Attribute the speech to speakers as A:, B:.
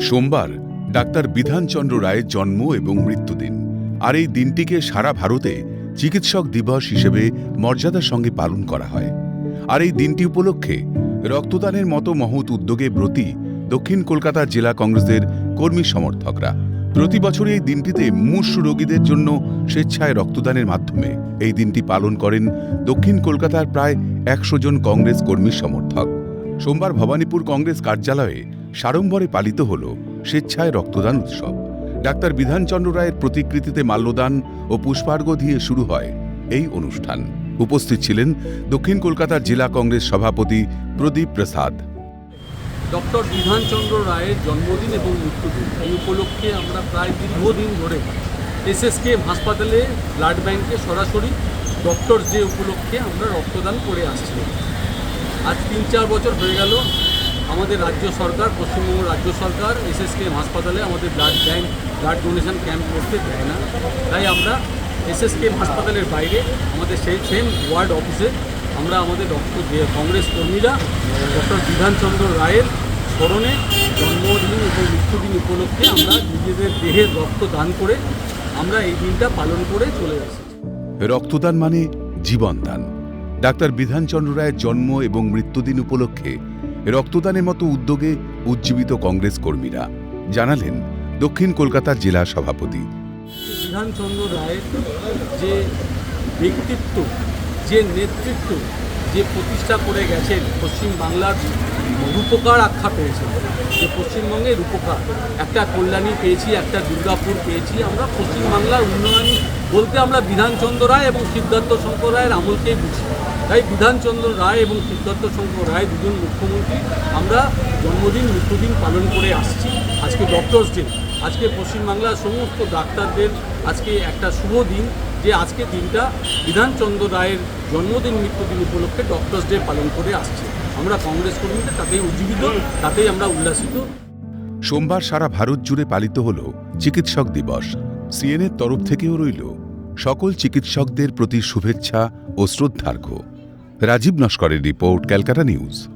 A: সোমবার ডাক্তার বিধানচন্দ্র রায়ের জন্ম এবং মৃত্যুদিন। আর এই দিনটিকে সারা ভারতে চিকিৎসক দিবস হিসেবে মর্যাদার সঙ্গে পালন করা হয়। আর এই দিনটি উপলক্ষে রক্তদানের মতো মহৎ উদ্যোগে ব্রতী দক্ষিণ কলকাতা জেলা কংগ্রেসের কর্মী সমর্থকরা প্রতি বছর এই দিনটিতে মুমূর্ষু রোগীদের জন্য স্বেচ্ছায় রক্তদানের মাধ্যমে এই দিনটি পালন করেন দক্ষিণ কলকাতার প্রায় একশো জন কংগ্রেস কর্মী সমর্থক। সোমবার ভবানীপুর কংগ্রেস কার্যালয়ে সাড়ম্বরে পালিত হল স্বেচ্ছায় রক্তদান উৎসব। ডাক্তার বিধানচন্দ্র রায়ের প্রতিকৃতিতে মাল্যদান ও পুষ্পার্ঘ্য দিয়ে শুরু হয় এই অনুষ্ঠান। উপস্থিত ছিলেন দক্ষিণ কলকাতার জেলা কংগ্রেস সভাপতি প্রদীপ প্রসাদ।
B: ডক্টর বিধানচন্দ্র রায়ের জন্মদিন এবং মৃত্যুদিন, এই উপলক্ষে আমরা প্রায় দীর্ঘদিন ধরে এসএসকে হাসপাতালে, ব্লাড ব্যাংকে সরাসরি ডক্টর যে উপলক্ষে আমরা রক্তদান করে আসছি আজ তিন চার বছর হয়ে গেল আমাদের রাজ্য সরকার, পশ্চিমবঙ্গ রাজ্য সরকার এসএসকে হাসপাতালে আমাদের blood bank blood donation camp করতে দেয় না। তাই আমরা এসএসকে হাসপাতালের বাইরে আমাদের সেই সেম ওয়ার্ড অফিসে আমরা আমাদের ডক্টর কংগ্রেস কর্মীরা ডক্টর বিধানচন্দ্র রায়ের স্মরণে জন্মদিন এবং মৃত্যুদিন উপলক্ষে আমরা নিজেদের দেহের রক্ত দান করে আমরা এই দিনটা পালন করে চলে এসেছি
A: রক্তদান মানে জীবনদান। ডাক্তার বিধানচন্দ্র রায়ের জন্ম এবং মৃত্যুদিন উপলক্ষে রক্তদানের মতো উদ্যোগে উজ্জীবিত কংগ্রেস কর্মীরা। জানালেন দক্ষিণ কলকাতার জেলা সভাপতি।
B: বিধানচন্দ্র রায়ের যে ব্যক্তিত্ব, যে নেতৃত্ব, যে প্রতিষ্ঠা করে গেছেন পশ্চিম বাংলার রূপকার আখ্যা পেয়েছে যে পশ্চিমবঙ্গে রূপকার। একটা কল্যাণী পেয়েছি, একটা দুর্গাপুর পেয়েছি। আমরা পশ্চিমবাংলার উন্নয়ন বলতে আমরা বিধানচন্দ্র রায় এবং সিদ্ধার্থ শঙ্কর রায়ের আমলকেই বুঝি। তাই বিধানচন্দ্র রায় এবং সিদ্ধার্থ শঙ্কর রায় দুজন মুখ্যমন্ত্রী। আমরা জন্মদিন, মৃত্যুদিন পালন করে আসছি। আজকে ডক্টরস ডে আজকে পশ্চিমবাংলার সমস্ত ডাক্তারদের আজকে একটা শুভ দিন, যে আজকে দিনটা বিধানচন্দ্র রায়ের জন্মদিন, মৃত্যুদিন উপলক্ষে ডক্টরস ডে পালন করে আসছে। আমরা কংগ্রেস কর্মীরা তাতেই উজ্জীবিত, তাতেই আমরা উল্লাসিত।
A: সোমবার সারা ভারত জুড়ে পালিত হল চিকিৎসক দিবস। সিএনএর তরফ থেকেও রইল সকল চিকিৎসকদের প্রতি শুভেচ্ছা ও শ্রদ্ধার্ঘ্য। রাজীব নস্করের রিপোর্ট ক্যালকাটা নিউজ।